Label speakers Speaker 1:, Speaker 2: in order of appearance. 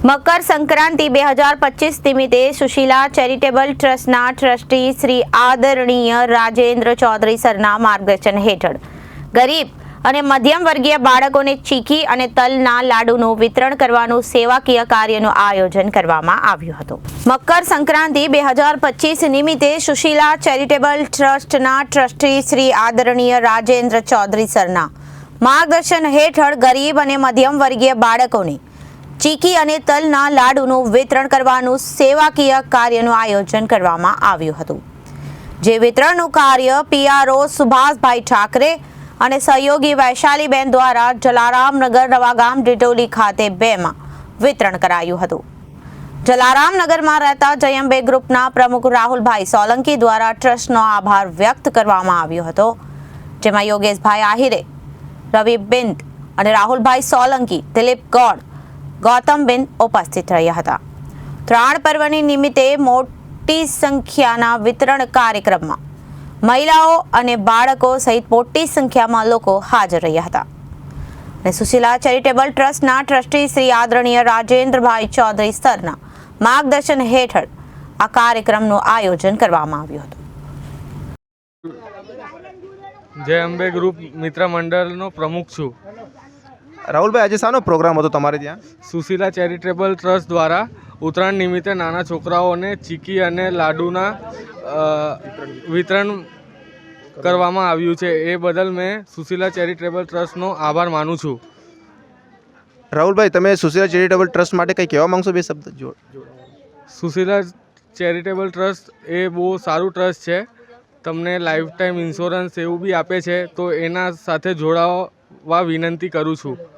Speaker 1: મકર સંક્રાંતિ બે હજાર પચીસ નિમિત્તે સુશીલા ચેરિટેબલ ટ્રસ્ટના ટ્રસ્ટી શ્રી આદરણીય રાજેન્દ્ર ચૌધરી સરના માર્ગદર્શન હેઠળ. ગરીબ અને મધ્યમ વર્ગીય બાળકોને ચીકી અને તલના લાડુનું વિતરણ કરવાનું સેવાકીય કાર્યનું આયોજન કરવામાં આવ્યું હતું. મકર સંક્રાંતિ બે હજાર પચીસ નિમિત્તે સુશીલા ચેરિટેબલ ટ્રસ્ટના ટ્રસ્ટી શ્રી આદરણીય રાજેન્દ્ર ચૌધરી સરના માર્ગદર્શન હેઠળ ગરીબ અને મધ્યમ વર્ગીય બાળકોને ચીકી અને તલના લાડુનું વિતરણ કરવાનું સેવાકીય કાર્યનું આયોજન કરવામાં આવ્યું હતું. જે વિતરણનું કાર્ય પીઆરઓ સુભાષભાઈ ઠાકરે અને સહયોગી વૈશાલીબેન દ્વારા જલારામનગર નવાગામ ડિટોલી ખાતે બેમાં વિતરણ કરાયું હતું. જલારામનગરમાં રહેતા જયંબે ગ્રુપના પ્રમુખ રાહુલભાઈ સોલંકી દ્વારા ટ્રસ્ટનો આભાર વ્યક્ત કરવામાં આવ્યો હતો. જેમાં યોગેશભાઈ આહિરે રવિબેન અને રાહુલભાઈ સોલંકી, દિલીપ ગૌડ ગૌતમબેન ઉપસ્થિત રહ્યા હતા. ત્રાણ પર્વની નિમિત્તે મોટી સંખ્યાના વિતરણ કાર્યક્રમમાં મહિલાઓ અને બાળકો સહિત મોટી સંખ્યામાં લોકો હાજર રહ્યા હતા. અને સુશીલા ચેરિટેબલ ટ્રસ્ટના ટ્રસ્ટી શ્રી આદરણીય રાજેન્દ્રભાઈ ચૌધરી સરના માર્ગદર્શન હેઠળ આ કાર્યક્રમનું આયોજન કરવામાં આવ્યું હતું.
Speaker 2: જય અંબે ગ્રુપ મિત્ર મંડળનો પ્રમુખ છું.
Speaker 3: રાહુલભાઈ આજે શાનો પ્રોગ્રામ હતો તમારે ત્યાં?
Speaker 2: સુશીલા ચેરિટેબલ ટ્રસ્ટ દ્વારા ઉત્તરાયણ નિમિત્તે નાના છોકરાઓને ચીકી અને લાડુના વિતરણ કરવામાં આવ્યું છે. એ બદલ મેં સુશીલા ચેરિટેબલ ટ્રસ્ટનો આભાર માનું છું.
Speaker 3: રાહુલભાઈ તમે સુશીલા ચેરિટેબલ ટ્રસ્ટ માટે કંઈ કહેવા માંગશો? બે શબ્દ જો
Speaker 2: સુશીલા ચેરિટેબલ ટ્રસ્ટ એ બહુ સારું ટ્રસ્ટ છે. તમને લાઈફ ટાઈમ ઇન્સ્યોરન્સ એવું બી આપે છે. તો એના સાથે જોડાવા વિનંતી કરું છું.